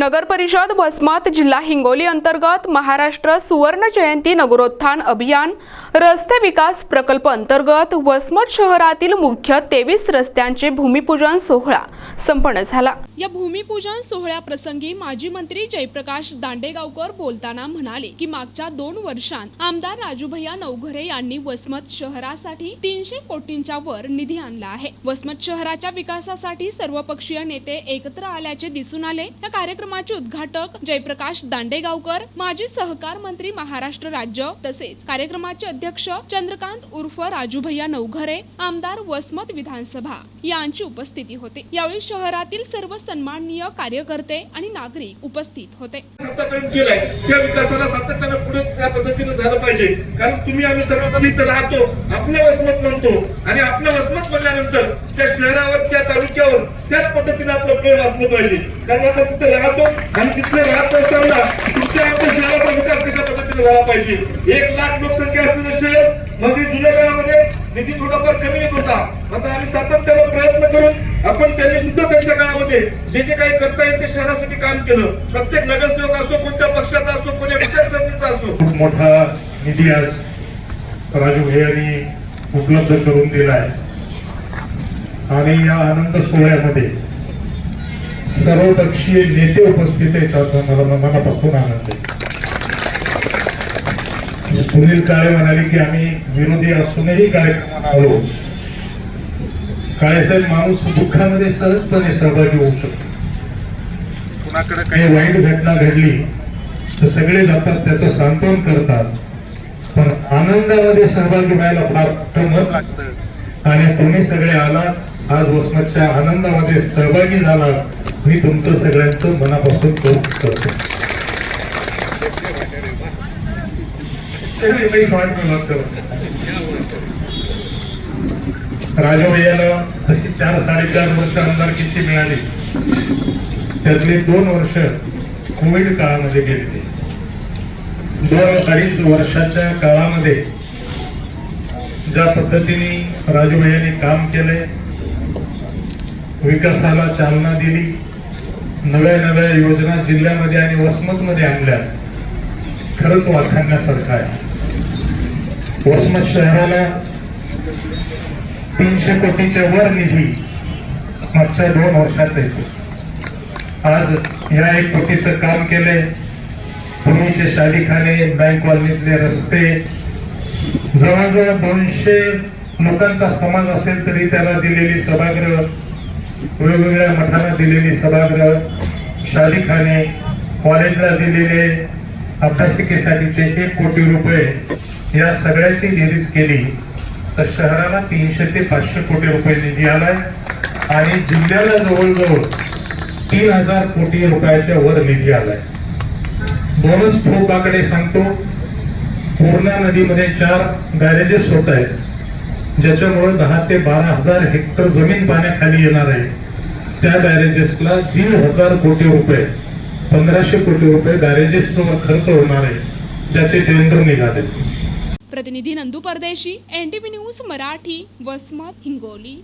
नगर परिषद वसमत जिल्हा हिंगोली अंतर्गत महाराष्ट्र सुवर्ण जयंती नगरोत्थान अभियान रस्ते विकास प्रकल्प अंतर्गत वसमत शहरातील मुख्य तेवीस रस्त्यांचे भूमिपूजन सोहळा संपन्न झाला. या भूमिपूजन सोहळ्याप्रसंगी माजी मंत्री जयप्रकाश दांडेगावकर बोलताना म्हणाले की मागच्या दोन वर्षांत आमदार राजूभैया नवघरे यांनी वसमत शहरासाठी तीनशे कोटींच्या वर निधी आणला आहे. वसमत शहराच्या विकासासाठी सर्वपक्षीय नेते एकत्र आल्याचे दिसून आले. या कार्यक्रम कार्यक्रमाचे उद्घाटक जयप्रकाश दांडेगावकर माजी सहकार मंत्री महाराष्ट्र राज्य तसेच कार्यक्रमाचे अध्यक्ष चंद्रकांत उर्फ राजूभैया नवघरे आमदार वसमत विधानसभा यांची उपस्थिती होती. यावेळी शहरातील सर्व सन्माननीय कार्यकर्ते आणि नागरिक उपस्थित होते. त्या विकासाला सातत्याने पुढे झालं पाहिजे. कारण तुम्ही आम्ही सर्वजण इथं राहतो आपलं वसमत म्हणतो. आणि आपलं वसमत म्हणल्यानंतर त्या शहरावर त्या तालुक्यावर त्याच पद्धतीने आपलं प्रेम असलं पाहिजे. कारण आपण तिथे राहतो आणि तिथले राहत असताना तुमच्या आपल्या शहराचा विकास कशा पद्धतीने झाला पाहिजे? एक लाख लोकसंख्या असलेलं शहर म्हणजे जुन्या काळामध्ये निधी थोडाफार कमी येत होता. मात्र आम्ही सातत्याने प्रयत्न करून आपण त्यांनी सुद्धा होते. जे जे काही करता येईल ते शहरासाठी काम केलं. प्रत्येक नगरसेवक असो कोणत्या पक्षाचा असो कोणत्या विचारसरणीचा असो. खूप मोठा निधी आज राजू यांनी उपलब्ध करून दिला आहे आणि या आनंद सोहळ्यामध्ये सर्वपक्षीय नेते उपस्थित आहेत मला मनापासून आनंद आहे. सुनील काळे म्हणाले की आम्ही विरोधी असूनही कार्यक्रमाला आलो. काळेसाहेब माणूस दुःखामध्ये सहजपणे सहभागी होऊ शकतो कुणाकडे काही वाईट घटना घडली तर सगळे जातात त्याचं सांत्वन करतात पण आनंदामध्ये सहभागी व्हायला फार कमत लागतं आणि तुम्ही सगळे आलात आज वसमतच्या आनंदामध्ये सहभागी झालात मी तुमचं सगळ्यांचं मनापासून कौतुक करतो राजवय्याला तशी चार साडेचार वर्ष आमदारकीची मिळाली? त्यातले दोन वर्ष कोविड काळामध्ये गेले दोन अडीच वर्षाच्या काळामध्ये ज्या पद्धतीने राजूभाईयांनी काम केले विकासाला चालना दिली नव्या नव्या योजना जिल्ह्यामध्ये आणि वसमतमध्ये आणल्या खरंच वाखाणण्यासारखं आहे. वसमत शहराला तीनशे कोटीच्या वर निधी मागच्या दोन वर्षात येतो. आज या एक कोटीचं काम केले पूर्वीचे शालीखाने बँक कॉलनीतले रस्ते. जवळजवळ दोनशे लोकांचा समाज असेल तरी त्याला दिलेली सभागृह वेगवेगळ्या मठांना दिलेली सभागृह शालीखाने कॉलेजला दिलेले अभ्यासिकेसाठीचे एक कोटी रुपये या सगळ्याची बेरीज केली. तर शहराला तीनशे ते पाचशे कोटी रुपये निधी आलाय आणि जिल्ह्याला जवळजवळ तीन हजार कोटी रुपयाच्या वर निधी आलाय. बोनस ठोक आकडे सांगतो. पूर्णा नदीमध्ये चार बॅरेजेस होत आहेत. ज्याच्यामुळे दहा ते बारा हजार हेक्टर जमीन पाण्याखाली येणार आहे. त्या बॅरेजेसला दीड हजार कोटी रुपये पंधराशे कोटी रुपये बॅरेजेसवर खर्च होणार आहे. ज्याचे टेंडर निघाले. प्रतिनिधी नंदू परदेशी एनटीव्ही न्यूज मराठी वसमत हिंगोली.